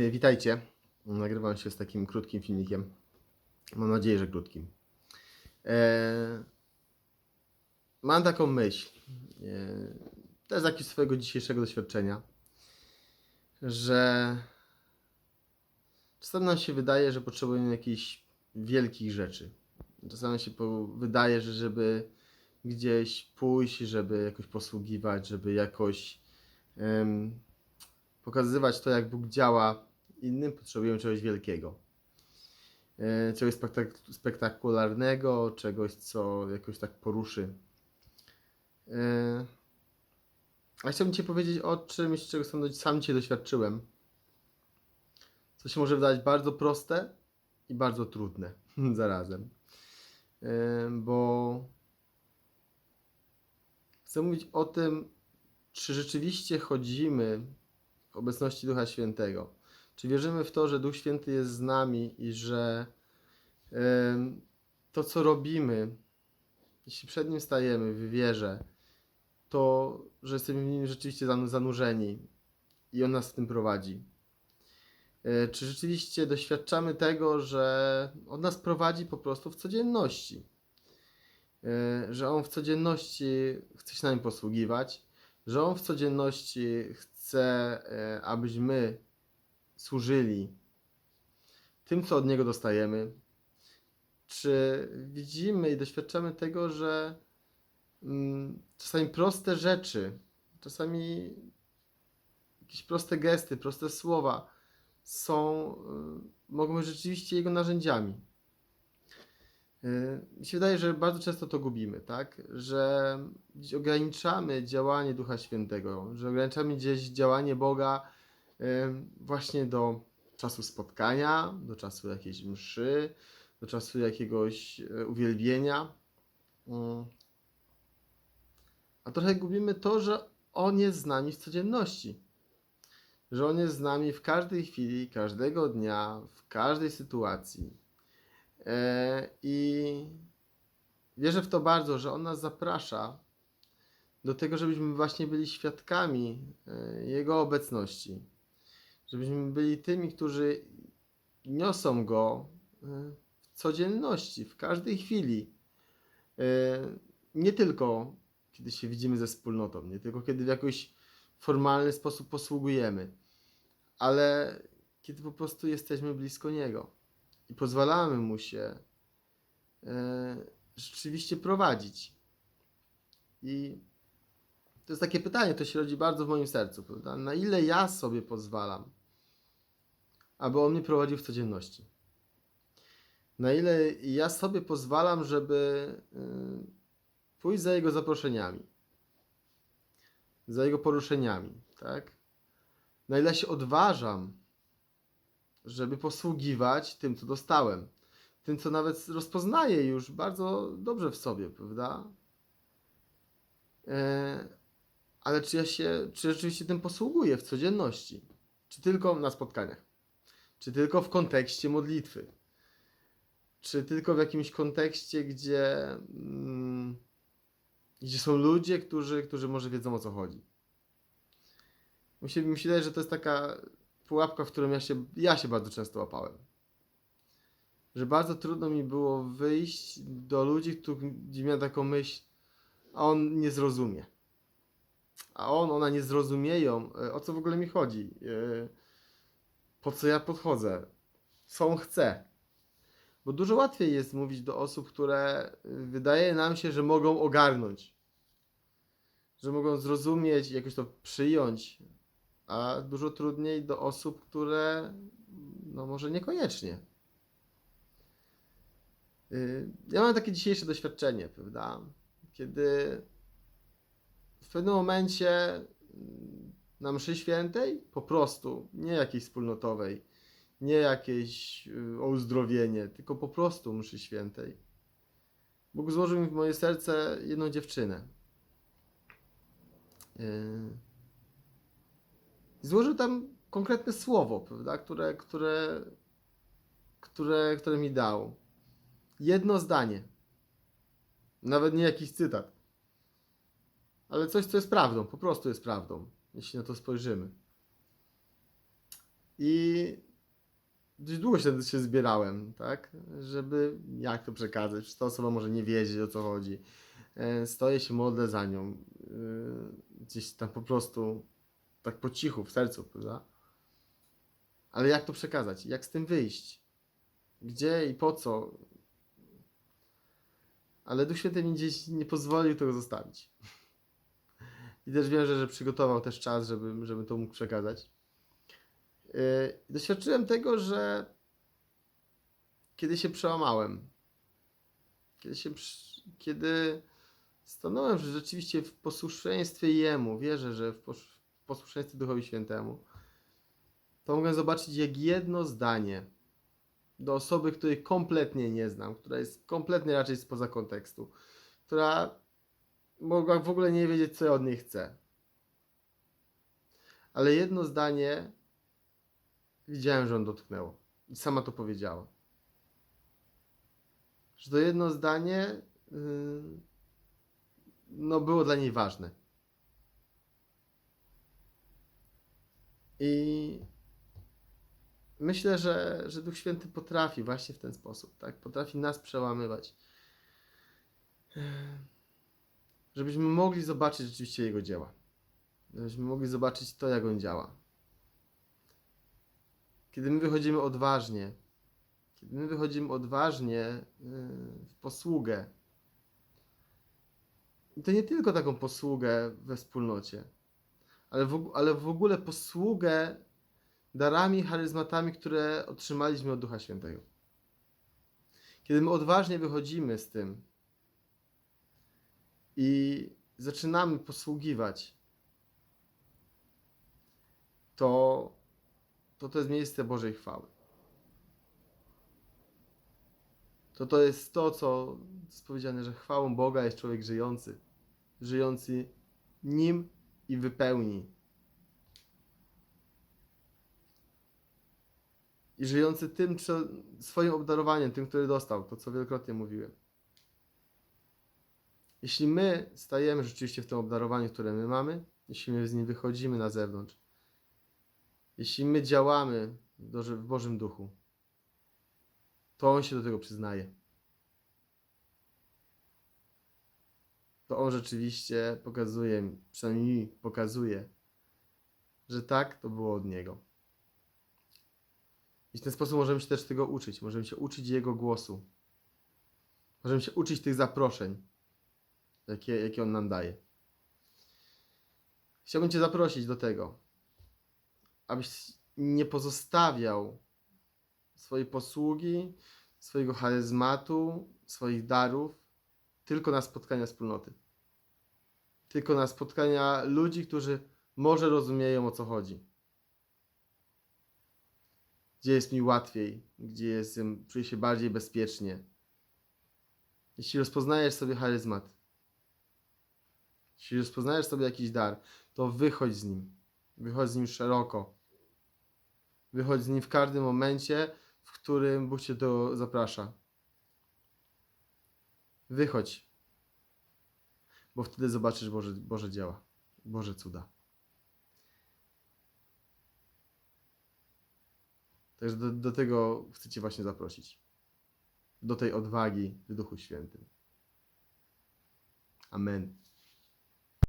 E, Witajcie. Nagrywam się z takim krótkim filmikiem. Mam nadzieję, że krótkim. E, mam taką myśl. E, to jest jakiś swojego dzisiejszego doświadczenia, że czasami nam się wydaje, że potrzebujemy jakichś wielkich rzeczy. Czasami się wydaje, że żeby gdzieś pójść, żeby jakoś posługiwać, żeby jakoś em, pokazywać to, jak Bóg działa innym, potrzebujemy czegoś wielkiego. E, Czegoś spektak- spektakularnego, czegoś, co jakoś tak poruszy. E, A chciałbym Ci powiedzieć o czymś, czego sam, sam doświadczyłem. Co się może wydać bardzo proste i bardzo trudne zarazem. E, Bo chcę mówić o tym, czy rzeczywiście chodzimy w obecności Ducha Świętego. Czy wierzymy w to, że Duch Święty jest z nami i że to, co robimy, jeśli przed Nim stajemy w wierze, to, że jesteśmy w Nim rzeczywiście zanu- zanurzeni i On nas w tym prowadzi. E, Czy rzeczywiście doświadczamy tego, że On nas prowadzi po prostu w codzienności? E, Że On w codzienności chce się nami posługiwać, że On w codzienności chce, e, abyśmy służyli tym, co od Niego dostajemy? Czy widzimy i doświadczamy tego, że mm, czasami proste rzeczy, czasami jakieś proste gesty, proste słowa są, y, mogą być rzeczywiście Jego narzędziami? Y, Mi się wydaje, że bardzo często to gubimy, tak? Że ograniczamy działanie Ducha Świętego, że ograniczamy gdzieś działanie Boga właśnie do czasu spotkania, do czasu jakiejś mszy, do czasu jakiegoś y, uwielbienia. Mm. A trochę gubimy to, że On jest z nami w codzienności. Że On jest z nami w każdej chwili, każdego dnia, w każdej sytuacji. E, I wierzę w to bardzo, że On nas zaprasza do tego, żebyśmy właśnie byli świadkami e, Jego obecności. Żebyśmy byli tymi, którzy niosą Go e, w codzienności, w każdej chwili. E, Nie tylko kiedy się widzimy ze wspólnotą, nie tylko kiedy w jakiś formalny sposób posługujemy, ale kiedy po prostu jesteśmy blisko Niego i pozwalamy Mu się e, rzeczywiście prowadzić. I to jest takie pytanie, to się rodzi bardzo w moim sercu, prawda? Na ile ja sobie pozwalam, aby On mnie prowadził w codzienności? Na ile ja sobie pozwalam, żeby y, pójść za Jego zaproszeniami, za Jego poruszeniami, tak? Na ile się odważam, żeby posługiwać tym, co dostałem, tym, co nawet rozpoznaję już bardzo dobrze w sobie, prawda? E, ale czy ja się, czy rzeczywiście tym posługuję w codzienności? Czy tylko na spotkaniach? Czy tylko w kontekście modlitwy? Czy tylko w jakimś kontekście, gdzie, mm, gdzie są ludzie, którzy, którzy może wiedzą o co chodzi? Się wydaje, że to jest taka pułapka, w którą ja się, ja się bardzo często łapałem. Że bardzo trudno mi było wyjść do ludzi, którzy gdzie miałem taką myśl, a on nie zrozumie. A on, ona nie zrozumieją, e, o co w ogóle mi chodzi, e, po co ja podchodzę, co on chce. Bo dużo łatwiej jest mówić do osób, które e, wydaje nam się, że mogą ogarnąć, że mogą zrozumieć, jakoś to przyjąć, a dużo trudniej do osób, które no może niekoniecznie. Y, Ja mam takie dzisiejsze doświadczenie, prawda? Kiedy w pewnym momencie na mszy świętej, po prostu, nie jakiejś wspólnotowej, nie jakieś y, o uzdrowienie, tylko po prostu mszy świętej, Bóg złożył mi w moje serce jedną dziewczynę. Y, Złożył tam konkretne słowo, prawda, które, które, które, które mi dał. Jedno zdanie. Nawet nie jakiś cytat. Ale coś, co jest prawdą, po prostu jest prawdą, jeśli na to spojrzymy. I dość długo się, się zbierałem, tak? Żeby jak to przekazać. Przecież ta osoba może nie wiedzieć o co chodzi. E, Stoję się, modlę za nią. e, Gdzieś tam po prostu tak po cichu, w sercu, prawda? Ale jak to przekazać? Jak z tym wyjść? Gdzie i po co? Ale Duch Święty mi gdzieś nie pozwolił tego zostawić. I też wiem, że, przygotował też czas, żeby, żeby to mógł przekazać. Yy, doświadczyłem tego, że kiedy się przełamałem, kiedy, się, kiedy stanąłem że rzeczywiście w posłuszeństwie Jemu, wierzę, że w posłuszeństwie Duchowi Świętemu, to mogłem zobaczyć, jak jedno zdanie do osoby, której kompletnie nie znam, która jest kompletnie raczej spoza kontekstu, która mogła w ogóle nie wiedzieć, co ja od niej chcę. Ale jedno zdanie widziałem, że on dotknęło. I sama to powiedziała. Że to jedno zdanie yy, no, było dla niej ważne. I myślę, że, że Duch Święty potrafi właśnie w ten sposób, tak? Potrafi nas przełamywać. Żebyśmy mogli zobaczyć rzeczywiście Jego dzieła. Żebyśmy mogli zobaczyć to, jak On działa. Kiedy my wychodzimy odważnie, kiedy my wychodzimy odważnie yy, w posługę, i to nie tylko taką posługę we wspólnocie, ale w, ale w ogóle posługę darami, charyzmatami, które otrzymaliśmy od Ducha Świętego. Kiedy my odważnie wychodzimy z tym i zaczynamy posługiwać, to to, to jest miejsce Bożej chwały. To to jest to, co jest powiedziane, że chwałą Boga jest człowiek żyjący. Żyjący nim i wypełni. I żyjący tym, co, swoim obdarowaniem, tym, który dostał, to co wielokrotnie mówiłem. Jeśli my stajemy rzeczywiście w tym obdarowaniu, które my mamy, jeśli my z nim wychodzimy na zewnątrz, jeśli my działamy w Bożym Duchu, to On się do tego przyznaje. To On rzeczywiście pokazuje, przynajmniej pokazuje, że tak, to było od Niego. I w ten sposób możemy się też tego uczyć. Możemy się uczyć Jego głosu. Możemy się uczyć tych zaproszeń, jakie, jakie On nam daje. Chciałbym Cię zaprosić do tego, abyś nie pozostawiał swojej posługi, swojego charyzmatu, swoich darów tylko na spotkania wspólnoty. Tylko na spotkania ludzi, którzy może rozumieją o co chodzi. Gdzie jest mi łatwiej, gdzie jestem, czuję się bardziej bezpiecznie. Jeśli rozpoznajesz sobie charyzmat, jeśli rozpoznajesz sobie jakiś dar, to wychodź z nim. Wychodź z nim szeroko. Wychodź z nim w każdym momencie, w którym Bóg Cię do zaprasza. Wychodź. Bo wtedy zobaczysz Boże, Boże dzieła, Boże cuda. Także do, do tego chcę Cię właśnie zaprosić. Do tej odwagi w Duchu Świętym. Amen.